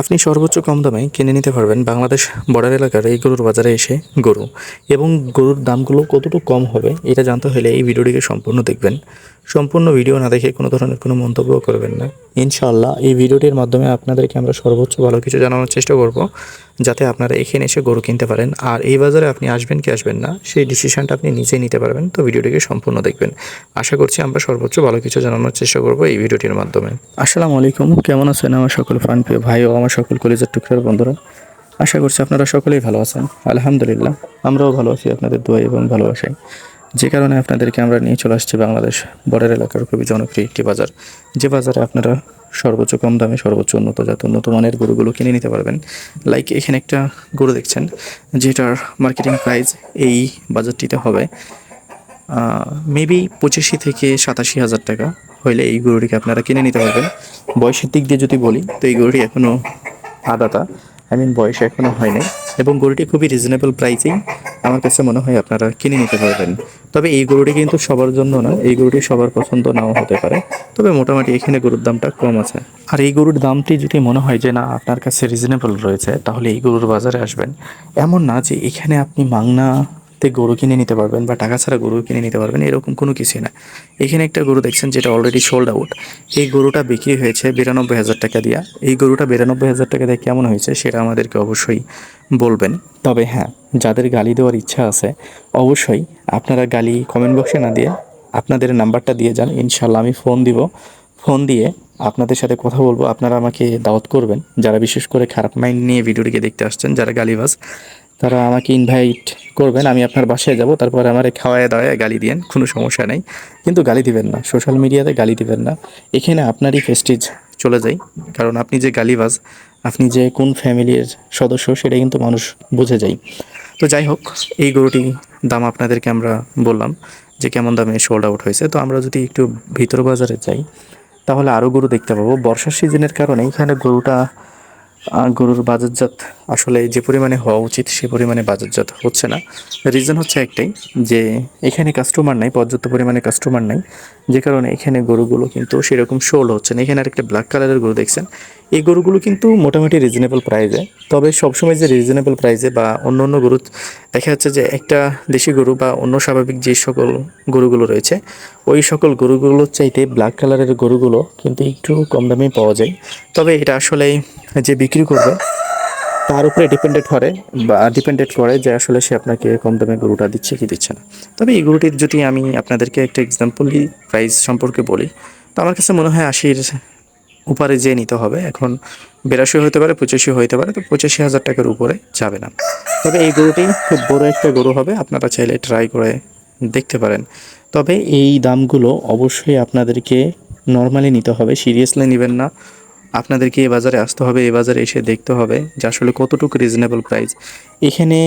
আপনি সর্বোচ্চ কম দামে কিনে নিতে পারবেন বাংলাদেশ বর্ডার এলাকার এই গরুর বাজারে এসে গরু। এবং গরুর দামগুলো কতটুকু কম হবে, এটা জানতে হলে এই ভিডিওটিকে সম্পূর্ণ দেখবেন। সম্পূর্ণ ভিডিও না দেখে কোনো ধরনের কোনো মন্তব্য করবেন না। ইনশাআল্লাহ এই ভিডিওটির মাধ্যমে আপনাদেরকে আমরা সর্বোচ্চ ভালো কিছু জানানোর চেষ্টা করব, যাতে আপনারা এখানে এসে গরু কিনতে পারেন। আর এই বাজারে আপনি আসবেন কি আসবেন না, সেই ডিসিশনটা আপনি নিজেই নিতে পারবেন। তো ভিডিওটিকে সম্পূর্ণ দেখবেন। আশা করছি আমরা সর্বোচ্চ ভালো কিছু জানানোর চেষ্টা করব এই ভিডিওটির মাধ্যমে। আসসালামু আলাইকুম, কেমন আছেন আমার সকল প্রাণপ্রিয় ভাই ও আমার সকল কলেজের টুকরার বন্ধুরা? আশা করছি আপনারা সকলেই ভালো আছেন। আলহামদুলিল্লাহ, আমরাও ভালো আছি আপনাদের দোয়া এবং ভালোবাসায়। যে কারণে আপনাদেরকে আমরা নিয়ে চলে আসছি বাংলাদেশ বর্ডার এলাকার খুবই জনপ্রিয় একটি বাজার। যে বাজারে আপনারা সর্বোচ্চ কম দামে সর্বোচ্চ উন্নত জাত উন্নত মানের গরুগুলো কিনে নিতে পারবেন। লাইক এখানে একটা গরু দেখছেন, যেটার মার্কেটিং প্রাইস এই বাজারটিতে হবে মেবি পঁচিশি থেকে সাতাশি হাজার টাকা হইলে এই গরুটিকে আপনারা কিনে নিতে পারবেন। বয়সের দিক দিয়ে যদি বলি, তো এই গরুটি এখনও আদাতা। আই মিন বয়স এখনও নাই। এবং গরুটি খুবই রিজনেবল প্রাইসেই আমার কাছে মনে হয় আপনারা কিনে নিতে পারবেন। তবে এই গরুটি কিন্তু সবার জন্য না, এই গরুটি সবার পছন্দ নাও হতে পারে। তবে মোটামুটি এখানে গরুর দামটা কম আছে। আর এই গরুর দামটি যদি মনে হয় যে না, আপনার কাছে রিজনেবল রয়েছে, তাহলে এই গরুর বাজারে আসবেন। এমন না যে এখানে আপনি মাংনাতে গরু কিনে নিতে পারবেন বা টাকা ছাড়া গরু কিনে নিতে পারবেন, এরকম কোনো কিছুই না। এখানে একটা গরু দেখছেন যেটা অলরেডি সোল্ড আউট এই গরুটা বিক্রি হয়েছে বিরানব্বই হাজার টাকা দিয়া। এই গরুটা বিরানব্বই হাজার টাকা দিয়ে কেমন হয়েছে সেটা আমাদেরকে অবশ্যই বলবেন। তবে হ্যাঁ যাদের গালি দেওয়ার ইচ্ছা আছে, অবশ্যই আপনারা গালি কমেন্ট বক্সে না দিয়ে আপনাদের নাম্বারটা দিয়ে যান। ইনশাল্লাহ আমি ফোন দিব। ফোন দিয়ে আপনাদের সাথে কথা বলব। আপনারা আমাকে দাওয়াত করবেন। যারা বিশেষ করে খারাপ মাইন্ড নিয়ে ভিডিওটিকে দেখতে আসছেন, যারা গালিবাজ তারা আমাকে ইনভাইট করবেন, আমি আপনার বাসায় যাব, তারপর আমার খাওয়ায় দাওয়ায় গালি দিয়েন, কোনো সমস্যা নেই। কিন্তু গালি দিবেন না সোশ্যাল মিডিয়াতে গালি দিবেন না। এখানে আপনারই ফেস্টিজ চলে যায়, কারণ আপনি যে গালিবাজ, আপনি যে কোন ফ্যামিলির সদস্য সেটা কিন্তু মানুষ বুঝে যায়। তো যাই হোক, এই গরুটি দাম আপনাদেরকে আমরা বললাম যে কেমন দামে সোল্ড আউট হয়েছে। তো আমরা যদি একটু ভিতর বাজারে যাই, তাহলে আরও গরু দেখতে পাবো। বর্ষার সিজনের কারণে এখানে গরুটা গরুর বাজারজাত আসলে যে পরিমাণে হওয়া উচিত, সে পরিমাণে বাজারজাত হচ্ছে না। রিজন হচ্ছে একটাই, যে এখানে কাস্টমার নাই, পর্যাপ্ত পরিমাণে কাস্টমার নাই। যে কারণে এখানে গরুগুলো কিন্তু সেরকম শোল হচ্ছে না। এখানে আরেকটা ব্ল্যাক কালারের গরু দেখছেন। এই গরুগুলো কিন্তু মোটামুটি রিজনেবল প্রাইজে তবে সবসময় যে রিজনেবল প্রাইজে বা অন্য অন্য গরু, দেখা যাচ্ছে যে একটা দেশি গরু বা অন্য স্বাভাবিক যে সকল গরুগুলো রয়েছে, ওই সকল গরুগুলোর চাইতে ব্ল্যাক কালারের গরুগুলো কিন্তু একটু কম দামে পাওয়া যায়। তবে এটা আসলে যে বিক্রি করবে, তার উপরে ডিপেন্ডেড করে বা ডিপেন্ডেড করে যে আসলে সে আপনাকে কম দামে গরুটা দিচ্ছে কি দিচ্ছে না। তবে এই গরুটির যদি আমি আপনাদেরকে একটা এক্সাম্পলি প্রাইস সম্পর্কে বলি, তো আমার কাছে মনে হয় আশির উপরে যে নিতে হবে। এখন বিরাশি হতে পারে, পঁচাশি হতে পারে, তো পঁচাশি হাজার টাকার উপরে যাবে না। তবে এই গরুটি খুব বড় একটা গরু হবে, আপনারা চাইলে ট্রাই করে দেখতে পারেন। তবে এই দামগুলো অবশ্যই আপনাদেরকে নর্মালি নিতে হবে সিরিয়াসলি নেবেন না। আপনাদেরকে এই বাজারে আসতে হবে এই বাজারে এসে দেখতে হবে যে আসলে কতটুকু রিজনেবল প্রাইস এখানে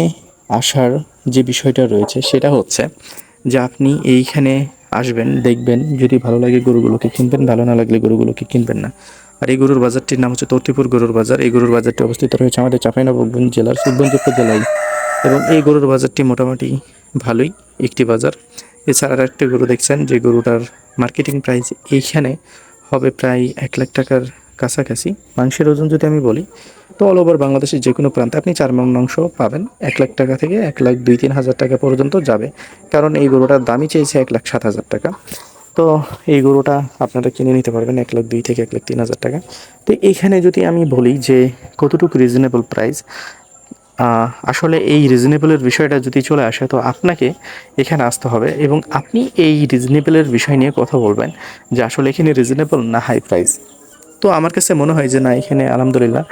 আসার যে বিষয়টা রয়েছে সেটা হচ্ছে যে আপনি এইখানে আসবেন, দেখবেন যদি ভালো লাগে গরুগুলোকে কিনবেন, ভালো না লাগলে গরুগুলোকে কিনবেন না। আর এই গরুর বাজারটির নাম হচ্ছে তর্তিপুর গরুর বাজার। এই গরুর বাজারটি অবস্থিত রয়েছে আমাদের চাঁপাইনবাবগঞ্জ জেলার শিবগঞ্জ উপজেলায় এবং এই গরুর বাজারটি মোটামুটি ভালোই একটি বাজার। এছাড়া একটা গরু দেখছেন যে গরুটার মার্কেটিং প্রাইস এইখানে হবে প্রায় এক লাখ টাকার কাছাকাছি, মাংসের ওজন যদি আমি বলি, তো অল ওভার বাংলাদেশের যে কোনো প্রান্তে আপনি চার মাংস পাবেন। এক লাখ টাকা থেকে এক লাখ দুই তিন হাজার টাকা পর্যন্ত যাবে। কারণ এই গরুটার দামই চেয়েছে এক লাখ সাত হাজার টাকা। তো এই গরুটা আপনারা কিনে নিতে পারবেন এক লাখ দুই থেকে এক লাখ তিন হাজার টাকা। তো এখানে যদি আমি বলি যে কতটুকু রিজনেবল প্রাইস আসলে এই রিজনেবলের বিষয়টা যদি চলে আসে, তো আপনাকে এখানে আসতে হবে। এবং আপনি এই রিজনেবলের বিষয় নিয়ে কথা বলবেন যে আসলে এখানে রিজনেবল না হাই প্রাইস তো আমার কাছে মনে হয় যে না, এখানে আলহামদুলিল্লাহ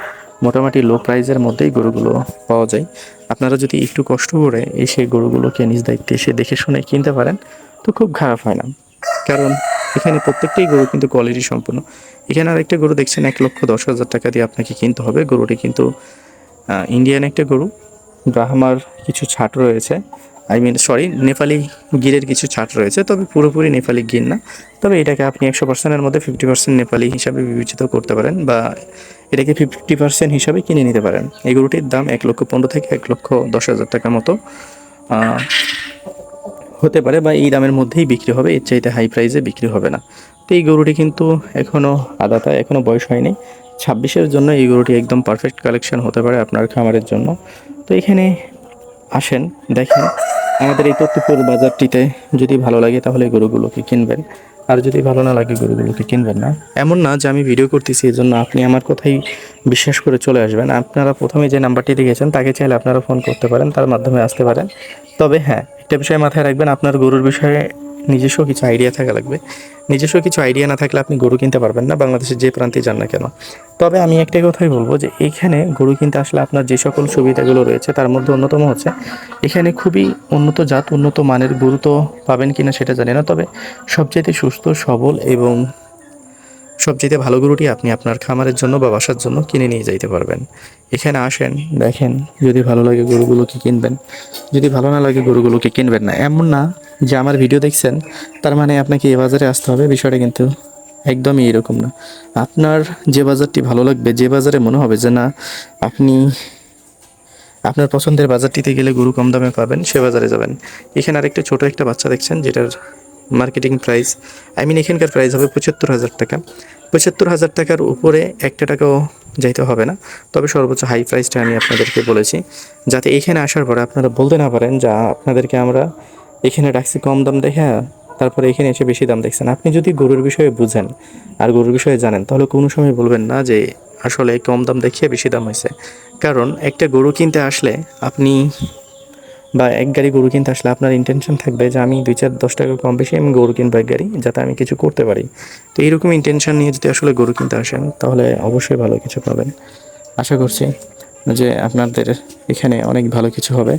মোটামুটি লো প্রাইসের মধ্যেই গরুগুলো পাওয়া যায়। আপনারা যদি একটু কষ্ট করে এসে গরুগুলোকে নিজ দায়িত্বে এসে দেখে শুনে কিনতে পারেন, তো খুব খারাপ হয় না। কারণ এখানে প্রত্যেকটাই গরু কিন্তু কোয়ালিটি সম্পূর্ণ এখানে আরেকটা গরু দেখছেন, এক লক্ষ দশ হাজার টাকা দিয়ে আপনাকে কিনতে হবে। গরুটি কিন্তু ইন্ডিয়ান একটা গরু। ব্রাহ্মার কিছু ছাট রয়েছে। আই মিন সরি নেপালি গিরের কিছু ছাট রয়েছে, তবে পুরোপুরি নেপালি গির না। তবে এটাকে আপনি একশো পার্সেন্টের মধ্যে ফিফটি পার্সেন্ট নেপালি হিসাবে বিবেচিত করতে পারেন বা এটাকে ফিফটি পার্সেন্ট হিসাবে কিনে নিতে পারেন। এই গরুটির দাম এক লক্ষ পনেরো থেকে এক লক্ষ দশ হাজার টাকার মতো হতে পারে বা এই দামের মধ্যেই বিক্রি হবে, এর চাইতে হাই প্রাইসে বিক্রি হবে না। তো এই গরুটি কিন্তু এখনও আদাতা এখনও বয়স হয়নি। ছাব্বিশের জন্য এই গরুটি একদম পারফেক্ট কালেকশন হতে পারে আপনার খামারের জন্য। তো এখানে আসেন, দেখেন আমাদের এই তত্ত্বপুর বাজারটিতে যদি ভালো লাগে তাহলে গরুগুলোকে কিনবেন। আর যদি ভালো না লাগে গরুগুলোকে কিনবেন না। এমন না যে আমি ভিডিও করতেছি এই জন্য আপনি আমার কথাই বিশ্বাস করে চলে আসবেন। আপনারা প্রথমে যে নাম্বারটি দিয়েছেন তাকে চাইলে আপনারা ফোন করতে পারেন, তার মাধ্যমে আসতে পারেন। তবে হ্যাঁ একটা বিষয় মাথায় রাখবেন, আপনার গরুর বিষয়ে নিজস্ব কিছু আইডিয়া থাকা লাগবে। নিজস্ব কিছু আইডিয়া না থাকলে আপনি গরু কিনতে পারবেন না, বাংলাদেশের যে প্রান্তে যান না কেন। তবে আমি একটাই কথাই বলব যে, এখানে গরু কিনতে আসলে আপনার যে সকল সুবিধাগুলো রয়েছে, তার মধ্যে অন্যতম হচ্ছে, এখানে খুবই উন্নত জাত, উন্নত মানের গরু তো পাবেন কিনা সেটা জানি না, তবে সবচেয়ে সুস্থ, সবল এবং সবচেয়ে ভালো গরুটি আপনি আপনার খামারের জন্য বা বাসার জন্য কিনে নিয়ে যাইতে পারবেন। এখানে আসেন, দেখেন যদি ভালো লাগে গরুগুলোকে কিনবেন, যদি ভালো না লাগে গরুগুলোকে কিনবেন না, এমন না যে আমার ভিডিও দেখছেন, তার মানে আপনাকে এ বাজারে আসতে হবে। বিষয়টা কিন্তু একদমই এরকম না। আপনার যে বাজারটি ভালো লাগবে, যে বাজারে মনে হবে যে না, আপনি, আপনার পছন্দের বাজারটিতে গেলে গরু কম দামে পাবেন, সে বাজারে যাবেন। এখানে আরেকটা ছোট একটা বাচ্চা দেখছেন, যেটার মার্কেটিং প্রাইস আই মিন এখানকার প্রাইস হবে পঁচাত্তর হাজার টাকা। পঁচাত্তর হাজার টাকার উপরে একটা টাকাও যাইতে হবে না। তবে সর্বোচ্চ হাই প্রাইসটা আমি আপনাদেরকে বলেছি। যাতে এখানে আসার পরে আপনারা বলতে না পারেন যা আপনাদেরকে আমরা এখানে রাখছি কম দাম দেখে, তারপরে এখানে এসে বেশি দাম দেখছেন। আপনি যদি গরুর বিষয়ে বুঝেন আর গরুর বিষয়ে জানেন, তাহলে কোনো সময় বলবেন না যে আসলে কম দাম দেখিয়ে বেশি দাম হয়েছে। কারণ একটা গরু কিনতে আসলে আপনি বা এক গাড়ি গরু কিনতে আসলে আপনার ইন্টেনশন থাকবে যে আমি দুই চার, দশ টাকা কম বেশি আমি গরু কিনবো এক গাড়ি যাতে আমি কিছু করতে পারি। তো এইরকম ইন্টেনশন নিয়ে যদি আসলে গরু কিনতে আসেন, তাহলে অবশ্যই ভালো কিছু পাবেন। আশা করছি যে আপনাদের এখানে অনেক ভালো কিছু হবে।